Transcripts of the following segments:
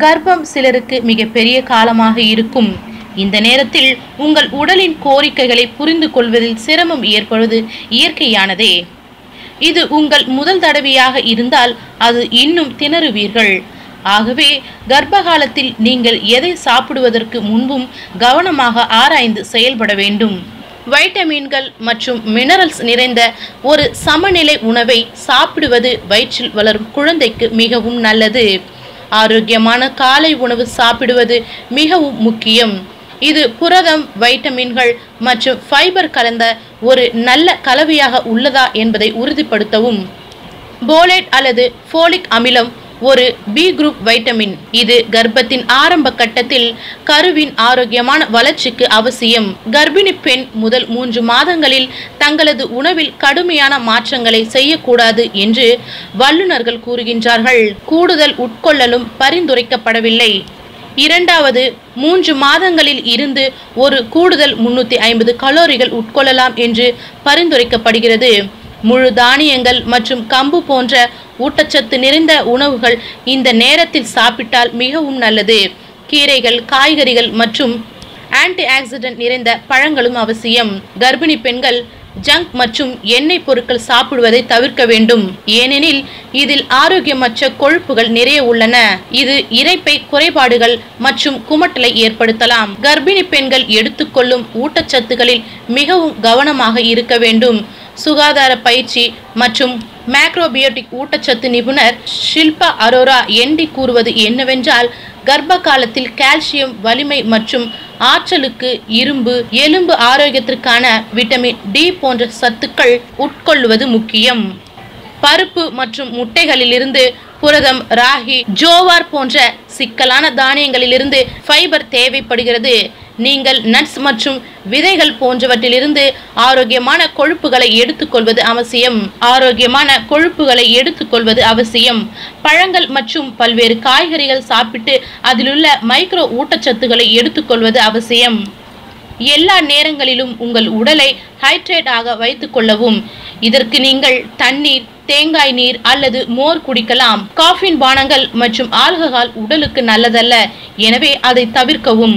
கர்ப்பம் சிலருக்கு மிகப்பெரிய காலமாக இருக்கும். இந்த நேரத்தில் உங்கள் உடலின் கோரிக்கைகளை புரிந்து கொள்வதில் சிரமம் ஏற்படுவது இயற்கையானதே. இது உங்கள் முதல் தடவையாக இருந்தால் அது இன்னும் திணறுவீர்கள். ஆகவே கர்ப்ப காலத்தில் நீங்கள் எதை சாப்பிடுவதற்கு முன்பும் கவனமாக ஆராய்ந்து செயல்பட வேண்டும். வைட்டமின்கள் மற்றும் மினரல்ஸ் நிறைந்த ஒரு சமநிலை உணவை சாப்பிடுவது வயிற்றில் வளரும் குழந்தைக்கு மிகவும் நல்லது. ஆரோக்கியமான காலை உணவு சாப்பிடுவது மிகவும் முக்கியம். இது புரதம் வைட்டமின்கள் மற்றும் ஃபைபர் கலந்த ஒரு நல்ல கலவையாக உள்ளதா என்பதை உறுதிப்படுத்தவும். போலேட் அல்லது ஃபோலிக் அமிலம் ஒரு பி குரூப் வைட்டமின் இது கர்ப்பத்தின் ஆரம்ப கட்டத்தில் கருவின் ஆரோக்கியமான வளர்ச்சிக்கு அவசியம். கர்ப்பிணி பெண் முதல் மூன்று மாதங்களில் தங்களது உணவில் கடுமையான மாற்றங்களை செய்யக்கூடாது என்று வல்லுநர்கள் கூறுகின்றார்கள். கூடுதல் உட்கொள்ளலும் பரிந்துரைக்கப்படவில்லை. இரண்டாவது மூன்று மாதங்களில் இருந்து ஒரு கூடுதல் முன்னூற்றி ஐம்பது கலோரிகள் உட்கொள்ளலாம் என்று பரிந்துரைக்கப்படுகிறது. முழு தானியங்கள் மற்றும் கம்பு போன்ற ஊட்டச்சத்து நிறைந்த உணவுகள் இந்த நேரத்தில் சாப்பிட்டால் மிகவும் நல்லது. கீரைகள் காய்கறிகள் மற்றும் ஆன்டி ஆக்சிடென்ட் நிறைந்த பழங்களும் அவசியம். கர்ப்பிணி பெண்கள் ஜங்க் மற்றும் எண்ணெய் பொருட்கள் சாப்பிடுவதை தவிர்க்க வேண்டும். ஏனெனில் இதில் ஆரோக்கியமற்ற கொழுப்புகள் நிறைய உள்ளன. இது இறைப்பை குறைபாடுகள் மற்றும் குமட்டலை ஏற்படுத்தலாம். கர்ப்பிணி பெண்கள் எடுத்துக்கொள்ளும் ஊட்டச்சத்துகளில் மிகவும் கவனமாக இருக்க வேண்டும். சுகாதார பயிற்சி மற்றும் மேக்ரோபியோட்டிக் ஊட்டச்சத்து நிபுணர் ஷில்பா அரோரா எண்டி கூறுவது என்னவென்றால் கர்ப்ப காலத்தில் கால்சியம் வலிமை மற்றும் ஆற்றலுக்கு இரும்பு எலும்பு ஆரோக்கியத்திற்கான விட்டமின் டி போன்ற சத்துக்கள் உட்கொள்வது முக்கியம். பருப்பு மற்றும் முட்டைகளிலிருந்து புரதம் ராகி ஜோவார் போன்ற சிக்கலான தானியங்களிலிருந்து ஃபைபர் தேவைப்படுகிறது. நீங்கள் நட்ஸ் மற்றும் விதைகள் போன்றவற்றிலிருந்து ஆரோக்கியமான கொழுப்புகளை எடுத்துக்கொள்வது அவசியம். ஆரோக்கியமான கொழுப்புகளை எடுத்துக்கொள்வது அவசியம். பழங்கள் மற்றும் பல்வேறு காய்கறிகள் சாப்பிட்டு அதிலுள்ள மைக்ரோ ஊட்டச்சத்துக்களை எடுத்துக்கொள்வது அவசியம். எல்லா நேரங்களிலும் உங்கள் உடலை ஹைட்ரேட் ஆக வைத்துக் கொள்ளவும். இதற்கு நீங்கள் தண்ணீர் தேங்காய் நீர் அல்லது மோர் குடிக்கலாம். காஃபின் பானங்கள் மற்றும் ஆல்கஹால் உடலுக்கு நல்லதல்ல. எனவே அதை தவிர்க்கவும்.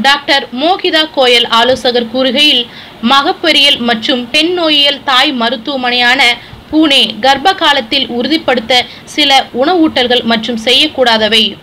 டாக்டர் மோகிதா கோயல் ஆலோசகர் கூறுகையில் மகப்பெரியல் மற்றும் பெண் நோயியல் தாய் மருத்துவமனையான பூனே கர்ப்ப காலத்தில் உறுதிப்படுத்த சில உணவூட்டல்கள் மற்றும் செய்யக்கூடாதவை.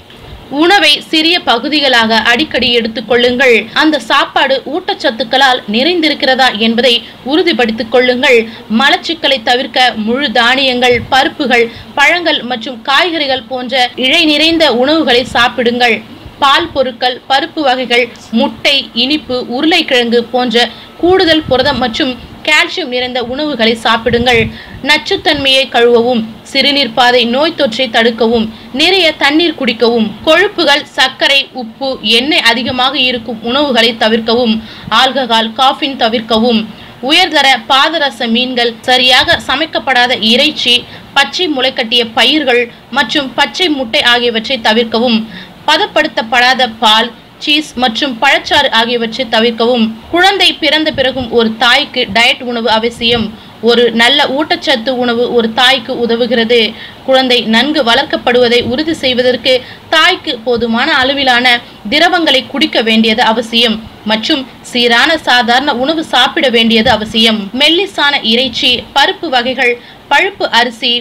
உணவை சிறிய பகுதிகளாக அடிக்கடி எடுத்துக்கொள்ளுங்கள் அந்த சாப்பாடு ஊட்டச்சத்துக்களால் நிறைந்திருக்கிறதா என்பதை உறுதிப்படுத்திக் கொள்ளுங்கள். மலச்சிக்கலை தவிர்க்க முழு தானியங்கள் பருப்புகள் பழங்கள் மற்றும் காய்கறிகள் போன்ற இழை நிறைந்த உணவுகளை சாப்பிடுங்கள். பால் பொருட்கள் பருப்பு வகைகள் முட்டை இனிப்பு உருளைக்கிழங்கு போன்ற கூடுதல் புரதம் மற்றும் கால்சியம் நிறைந்த உணவுகளை சாப்பிடுங்கள். நச்சுத்தன்மையை கழுவவும் சிறுநீர் பாதை நோய் தொற்றை தடுக்கவும் நிறைய தண்ணீர் குடிக்கவும் கொழுப்புகள் சர்க்கரை உப்பு எண்ணெய் அதிகமாக இருக்கும் உணவுகளை தவிர்க்கவும் ஆல்கஹால் காஃபின் தவிர்க்கவும். உயர்தர பாதரச மீன்கள் சரியாக சமைக்கப்படாத இறைச்சி பச்சை முளைக்கட்டிய பயிர்கள் மற்றும் பச்சை முட்டை ஆகியவற்றை தவிர்க்கவும். பதப்படுத்தப்படாத பால் சீஸ் மற்றும் பழச்சாறு ஆகியவற்றை தவிர்க்கவும். குழந்தை பிறந்த பிறகும் ஒரு தாய்க்கு டயட் உணவு அவசியம். ஒரு நல்ல ஊட்டச்சத்து உணவு ஒரு தாய்க்கு உதவுகிறது. குழந்தை நன்கு வளர்க்கப்படுவதை உறுதி செய்வதற்கு தாய்க்கு போதுமான அளவிலான திரவங்களை குடிக்க வேண்டியது அவசியம். மற்றும் சீரான சாதாரண உணவு சாப்பிட வேண்டியது அவசியம். மெல்லிசான இறைச்சி பருப்பு வகைகள் பழுப்பு அரிசி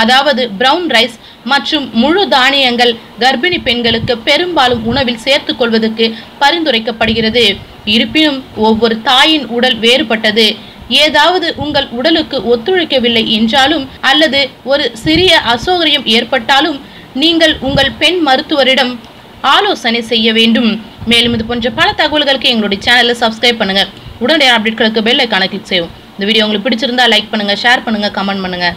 அதாவது பிரவுன் ரைஸ் மற்றும் முழு தானியங்கள் கர்ப்பிணி பெண்களுக்கு பெரும்பாலும் உணவில் சேர்த்துக் கொள்வதற்கு பரிந்துரைக்கப்படுகிறது. இருப்பினும் ஒவ்வொரு தாயின் உடல் வேறுபட்டது. ஏதாவது உங்கள் உடலுக்கு ஒத்துழைக்கவில்லை என்றாலும் அல்லது ஒரு சிறிய அசௌகரியம் ஏற்பட்டாலும் நீங்கள் உங்கள் பெண் மருத்துவரிடம் ஆலோசனை செய்ய வேண்டும். மேலும் இது போன்ற பல தகவல்களுக்கு எங்களுடைய சேனலை சப்ஸ்கிரைப் பண்ணுங்கள் உடனடியாக அப்டேட்களுக்கு பெல் ஐக்கான கிளிக் செய்யும் இந்த வீடியோ உங்களுக்கு பிடிச்சிருந்தா லைக் பண்ணுங்கள் ஷேர் பண்ணுங்கள் கமெண்ட் பண்ணுங்கள்